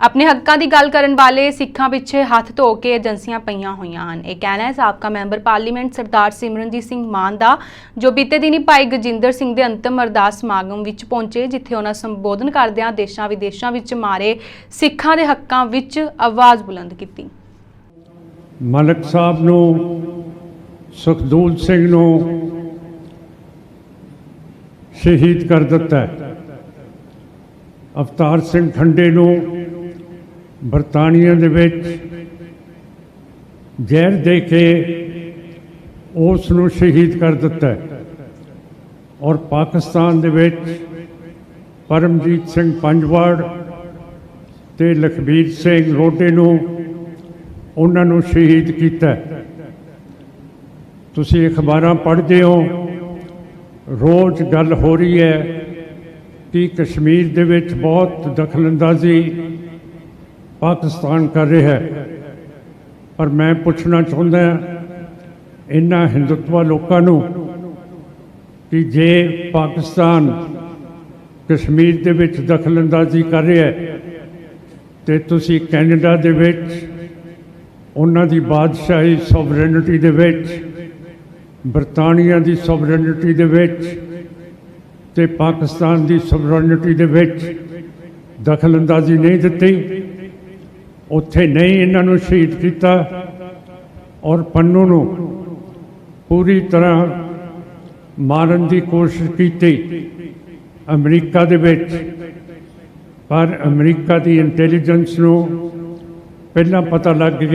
ਆਪਣੇ ਹੱਕਾਂ ਦੀ ਗੱਲ ਕਰਨ ਵਾਲੇ ਸਿੱਖਾਂ ਪਿੱਛੇ ਹੱਥ ਧੋ ਕੇ ਏਜੰਸੀਆਂ ਪਈਆਂ ਹੋਈਆਂ ਹਨ। ਇਹ ਕਹਿਣਾ ਹੈ, ਸਾਬਕਾ ਮੈਂਬਰ ਪਾਰਲੀਮੈਂਟ ਸਰਦਾਰ ਸਿਮਰਨਜੀਤ ਸਿੰਘ ਮਾਨ ਦਾ, ਜੋ ਬੀਤੇ ਦਿਨੀ ਭਾਈ ਗਜਿੰਦਰ ਸਿੰਘ ਦੇ ਅੰਤਮ ਅਰਦਾਸ ਸਮਾਗਮ ਵਿੱਚ ਪਹੁੰਚੇ, ਜਿੱਥੇ ਉਹਨਾਂ ਸੰਬੋਧਨ ਕਰਦਿਆਂ ਦੇਸ਼ਾਂ ਵਿਦੇਸ਼ਾਂ ਵਿੱਚ ਮਾਰੇ ਸਿੱਖਾਂ ਦੇ ਹੱਕਾਂ ਵਿੱਚ ਆਵਾਜ਼ ਬੁਲੰਦ ਕੀਤੀ। ਮਲਕ ਸਾਹਿਬ ਨੂੰ, ਸੁਖਦੂਲ ਸਿੰਘ ਨੂੰ ਸ਼ਹੀਦ ਕਰ ਦਿੱਤਾ ਹੈ। ਅਵਤਾਰ ਸਿੰਘ ਖੰਡੇ ਨੂੰ ਬਰਤਾਨੀਆ ਦੇ ਵਿੱਚ ਜ਼ਹਿਰ ਦੇ ਕੇ ਉਸ ਨੂੰ ਸ਼ਹੀਦ ਕਰ ਦਿੱਤਾ ਔਰ ਪਾਕਿਸਤਾਨ ਦੇ ਵਿੱਚ ਪਰਮਜੀਤ ਸਿੰਘ ਪੰਜਵਾੜ ਤੇ ਲਖਬੀਰ ਸਿੰਘ ਰੋਡੇ ਨੂੰ ਉਹਨਾਂ ਨੂੰ ਸ਼ਹੀਦ ਕੀਤਾ ਤੁਸੀਂ ਅਖਬਾਰਾਂ ਪੜ੍ਹਦੇ ਹੋ, ਰੋਜ਼ ਗੱਲ ਹੋ ਰਹੀ ਹੈ ਕਿ ਕਸ਼ਮੀਰ ਦੇ ਵਿੱਚ ਬਹੁਤ ਦਖਲਅੰਦਾਜ਼ੀ ਪਾਕਿਸਤਾਨ ਕਰ ਰਿਹਾ ਹੈ। ਪਰ ਮੈਂ ਪੁੱਛਣਾ ਚਾਹੁੰਦਾ ਇਹਨਾਂ ਹਿੰਦੁਤਵਾ ਲੋਕਾਂ ਨੂੰ ਕਿ ਜੇ ਪਾਕਿਸਤਾਨ ਕਸ਼ਮੀਰ ਦੇ ਵਿੱਚ ਦਖਲਅੰਦਾਜ਼ੀ ਕਰ ਰਿਹਾ ਹੈ, ਤੇ ਤੁਸੀਂ ਕੈਨੇਡਾ ਦੇ ਵਿੱਚ, ਉਹਨਾਂ ਦੀ ਬਾਦਸ਼ਾਹੀ ਸੋਵਰੇਨਿਟੀ ਦੇ ਵਿੱਚ, ਬਰਤਾਨੀਆ ਦੀ ਸੋਵਰਨਿਟੀ ਦੇ ਵਿੱਚ ਤੇ ਪਾਕਿਸਤਾਨ ਦੀ ਸੋਵਰੇਨਿਟੀ ਦੇ ਵਿੱਚ ਦਖਲਅੰਦਾਜ਼ੀ ਨਹੀਂ ਦਿੱਤੀ। ਉੱਥੇ ਨਹੀਂ ਇਹਨਾਂ ਨੂੰ ਸ਼ਹੀਦ ਕੀਤਾ ਔਰ ਪੰਨੂ ਨੂੰ ਪੂਰੀ ਤਰ੍ਹਾਂ ਮਾਰਨ ਦੀ ਕੋਸ਼ਿਸ਼ ਕੀਤੀ ਅਮਰੀਕਾ ਦੇ ਵਿੱਚ। ਪਰ ਅਮਰੀਕਾ ਦੀ ਇੰਟੈਲੀਜੈਂਸ ਨੂੰ ਪਹਿਲਾਂ ਪਤਾ ਲੱਗ ਗਿਆ